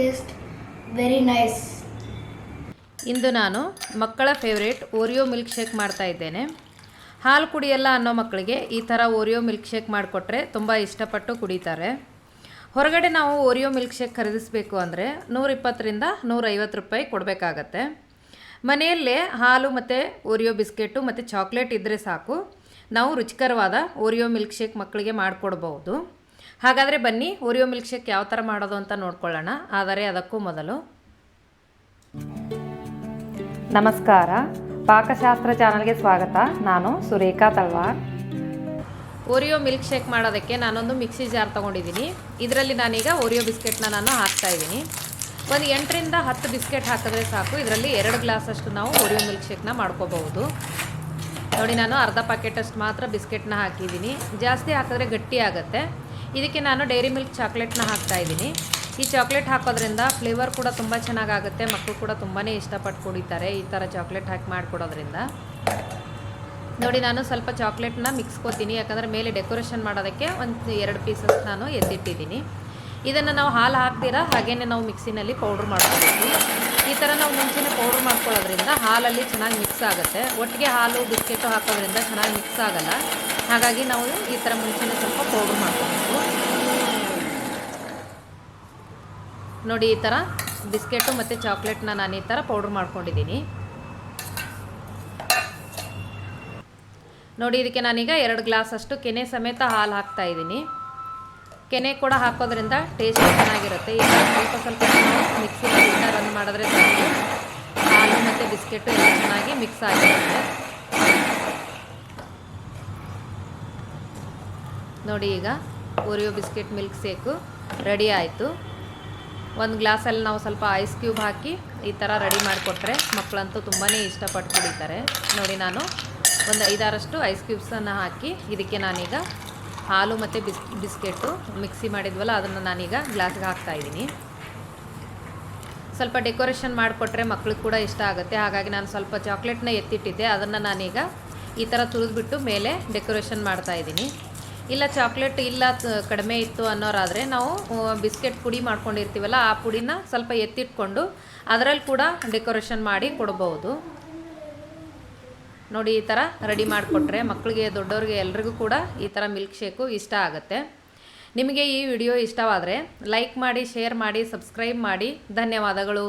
taste very nice ಇಂದು ನಾನು ಮಕ್ಕಳ favourite Oreo milk shake ಮಾಡ್ತಾ ಇದ್ದೇನೆ. ಹಾಲು ಕುಡಿಯಲ್ಲ ಅನ್ನೋ ಮಕ್ಕಳಿಗೆ ಈ ಥರ ಓರಿಯೋ ಮಿಲ್ಕ್ ಶೇಕ್ ಮಾಡಿಕೊಟ್ರೆ ತುಂಬ ಇಷ್ಟಪಟ್ಟು ಕುಡಿತಾರೆ. ಹೊರಗಡೆ ನಾವು ಓರಿಯೋ ಮಿಲ್ಕ್ ಶೇಕ್ ಖರೀದಿಸಬೇಕು ಅಂದರೆ ನೂರಿಪ್ಪತ್ತರಿಂದ ನೂರೈವತ್ತು ರೂಪಾಯಿ ಕೊಡಬೇಕಾಗತ್ತೆ. ಮನೆಯಲ್ಲೇ ಹಾಲು ಮತ್ತು ಓರಿಯೋ ಬಿಸ್ಕೆಟು ಮತ್ತು ಚಾಕ್ಲೇಟ್ ಇದ್ದರೆ ಸಾಕು. ನಾವು ರುಚಿಕರವಾದ ಓರಿಯೋ ಮಿಲ್ಕ್ ಶೇಕ್ ಮಕ್ಕಳಿಗೆ ಮಾಡಿಕೊಡ್ಬೋದು. ಹಾಗಾದರೆ ಬನ್ನಿ ಓರಿಯೋ ಮಿಲ್ಕ್ ಶೇಕ್ ಯಾವ ಥರ ಮಾಡೋದು ಅಂತ ನೋಡ್ಕೊಳ್ಳೋಣ. ಆದರೆ ಅದಕ್ಕೂ ಮೊದಲು. ನಮಸ್ಕಾರ. ಪಾಕಶಾಸ್ತ್ರ ಚಾನಲ್ಗೆ ಸ್ವಾಗತ. ನಾನು Surekha Talwar Oreo milk shake ಮಾಡೋದಕ್ಕೆ ನಾನೊಂದು ಮಿಕ್ಸಿ ಜಾರ್ ತೊಗೊಂಡಿದ್ದೀನಿ. ಇದರಲ್ಲಿ ನಾನೀಗ ಓರಿಯೋ ಬಿಸ್ಕೆಟ್ನ ನಾನು ಹಾಕ್ತಾ ಇದ್ದೀನಿ. ಒಂದು ಎಂಟರಿಂದ ಹತ್ತು ಬಿಸ್ಕೆಟ್ ಹಾಕಿದ್ರೆ ಸಾಕು. ಇದರಲ್ಲಿ ಎರಡು ಗ್ಲಾಸಷ್ಟು ನಾವು ಓರಿಯೋ ಮಿಲ್ಕ್ ಶೇಕ್ನ ಮಾಡ್ಕೋಬಹುದು. ನೋಡಿ, ನಾನು ಅರ್ಧ ಪ್ಯಾಕೆಟಷ್ಟು ಮಾತ್ರ ಬಿಸ್ಕೆಟ್ನ ಹಾಕಿದ್ದೀನಿ. ಜಾಸ್ತಿ ಹಾಕಿದ್ರೆ ಗಟ್ಟಿ ಆಗುತ್ತೆ. ಇದಕ್ಕೆ ನಾನು ಡೈರಿ ಮಿಲ್ಕ್ ಚಾಕ್ಲೇಟ್ನ ಹಾಕ್ತಾ ಇದ್ದೀನಿ. ಈ ಚಾಕ್ಲೇಟ್ ಹಾಕೋದ್ರಿಂದ ಫ್ಲೇವರ್ ಕೂಡ ತುಂಬ ಚೆನ್ನಾಗಾಗುತ್ತೆ ಮಕ್ಕಳು ಕೂಡ ತುಂಬಾ ಇಷ್ಟಪಟ್ಟು ಕುಡಿತಾರೆ ಈ ಥರ ಚಾಕ್ಲೇಟ್ ಹಾಕಿ ಮಾಡಿಕೊಡೋದ್ರಿಂದ. ನೋಡಿ, ನಾನು ಸ್ವಲ್ಪ ಚಾಕ್ಲೇಟ್ನ ಮಿಕ್ಸ್ಕೋತೀನಿ ಯಾಕಂದರೆ ಮೇಲೆ ಡೆಕೋರೇಷನ್ ಮಾಡೋದಕ್ಕೆ ಒಂದು ಎರಡು ಪೀಸಸ್ ನಾನು ಎತ್ತಿಟ್ಟಿದ್ದೀನಿ. ಇದನ್ನು ನಾವು ಹಾಲು ಹಾಕ್ತೀರಾ? ಹಾಗೇ ನಾವು ಮಿಕ್ಸಿನಲ್ಲಿ ಪೌಡ್ರ್ ಮಾಡ್ಕೊಳ್ತೀವಿ ಈ ಥರ ನಾವು ಮುಂಚೆನೇ ಪೌಡ್ರ್ ಮಾಡ್ಕೊಳ್ಳೋದ್ರಿಂದ ಹಾಲಲ್ಲಿ ಚೆನ್ನಾಗಿ ಮಿಕ್ಸ್ ಆಗುತ್ತೆ. ಒಟ್ಟಿಗೆ ಹಾಲು, ಬಿಸ್ಕೆಟು ಹಾಕೋದ್ರಿಂದ ಚೆನ್ನಾಗಿ ಮಿಕ್ಸ್ ಆಗಲ್ಲ. ಹಾಗಾಗಿ ನಾವು ಈ ಥರ ಮುಂಚೆನೇ ಸ್ವಲ್ಪ ಪೌಡ್ರ್ ಮಾಡ್ಕೋಬೇಕು. ನೋಡಿ, ಈ ಥರ ಬಿಸ್ಕೆಟು ಮತ್ತು ಚಾಕ್ಲೇಟ್ನ ನಾನು ಈ ಥರ ಪೌಡ್ರ್ ಮಾಡ್ಕೊಂಡಿದ್ದೀನಿ. ನೋಡಿ, ಇದಕ್ಕೆ ನಾನೀಗ ಎರಡು ಗ್ಲಾಸ್ ಅಷ್ಟು ಕೆನೆ ಸಮೇತ ಹಾಲು ಹಾಕ್ತಾ ಇದ್ದೀನಿ. ಕೆನೆ ಕೂಡ ಹಾಕೋದ್ರಿಂದ ಟೇಸ್ಟ್ ಚೆನ್ನಾಗಿರುತ್ತೆ. ಈಗ ಸ್ವಲ್ಪ ಸ್ವಲ್ಪ ಮಿಕ್ಸಿ ರನ್ ಮಾಡಿದ್ರೆ ಹಾಲು ಮತ್ತು ಬಿಸ್ಕೆಟು ಎಲ್ಲ ಚೆನ್ನಾಗಿ ಮಿಕ್ಸ್ ಆಗಿರುತ್ತೆ. ನೋಡಿ ಈಗ Oreo biscuit milk shake ready ಆಯಿತು. ಒಂದು ಗ್ಲಾಸಲ್ಲಿ ನಾವು ಸ್ವಲ್ಪ ಐಸ್ ಕ್ಯೂಬ್ ಹಾಕಿ ಈ ಥರ ರೆಡಿ ಮಾಡಿಕೊಟ್ರೆ ಮಕ್ಕಳಂತೂ ತುಂಬಾ ಇಷ್ಟಪಟ್ಟು ಕುಡಿತಾರೆ ನೋಡಿ ನಾನು ಒಂದು ಐದಾರಷ್ಟು ಐಸ್ ಕ್ಯೂಬ್ಸನ್ನು ಹಾಕಿ ಇದಕ್ಕೆ ನಾನೀಗ ಹಾಲು ಮತ್ತು ಬಿಸ್, ಬಿಸ್ಕೆಟ್ಟು ಮಿಕ್ಸಿ ಮಾಡಿದ್ವಲ್ಲ ಅದನ್ನು ನಾನೀಗ ಗ್ಲಾಸ್ಗೆ ಹಾಕ್ತಾ ಇದ್ದೀನಿ. ಸ್ವಲ್ಪ ಡೆಕೋರೇಷನ್ ಮಾಡಿಕೊಟ್ರೆ ಮಕ್ಳಿಗೆ ಕೂಡ ಇಷ್ಟ ಆಗುತ್ತೆ. ಹಾಗಾಗಿ ನಾನು ಸ್ವಲ್ಪ ಚಾಕ್ಲೇಟ್ನ ಎತ್ತಿಟ್ಟಿದ್ದೆ. ಅದನ್ನು ನಾನೀಗ ಈ ಥರ ತುರಿದ್ಬಿಟ್ಟು ಮೇಲೆ ಡೆಕೋರೇಷನ್ ಮಾಡ್ತಾ ಇದ್ದೀನಿ. ಇಲ್ಲ ಚಾಕ್ಲೇಟ್ ಇಲ್ಲ ಕಡಿಮೆ ಇತ್ತು ಅನ್ನೋರಾದರೆ ನಾವು ಬಿಸ್ಕೆಟ್ ಪುಡಿ ಮಾಡ್ಕೊಂಡಿರ್ತೀವಲ್ಲ, ಆ ಪುಡಿನ ಸ್ವಲ್ಪ ಎತ್ತಿಟ್ಕೊಂಡು ಅದರಲ್ಲಿ ಕೂಡ ಡೆಕೋರೇಷನ್ ಮಾಡಿ ಕೊಡ್ಬೋದು. ನೋಡಿ, ಈ ಥರ ರೆಡಿ ಮಾಡಿಕೊಟ್ರೆ ಮಕ್ಕಳಿಗೆ ದೊಡ್ಡವ್ರಿಗೆ ಎಲ್ರಿಗೂ ಕೂಡ ಈ ಥರ ಮಿಲ್ಕ್ ಶೇಕು ಇಷ್ಟ ಆಗುತ್ತೆ. ನಿಮಗೆ ಈ ವಿಡಿಯೋ ಇಷ್ಟವಾದರೆ ಲೈಕ್ ಮಾಡಿ ಶೇರ್ ಮಾಡಿ ಸಬ್ಸ್ಕ್ರೈಬ್ ಮಾಡಿ. ಧನ್ಯವಾದಗಳು.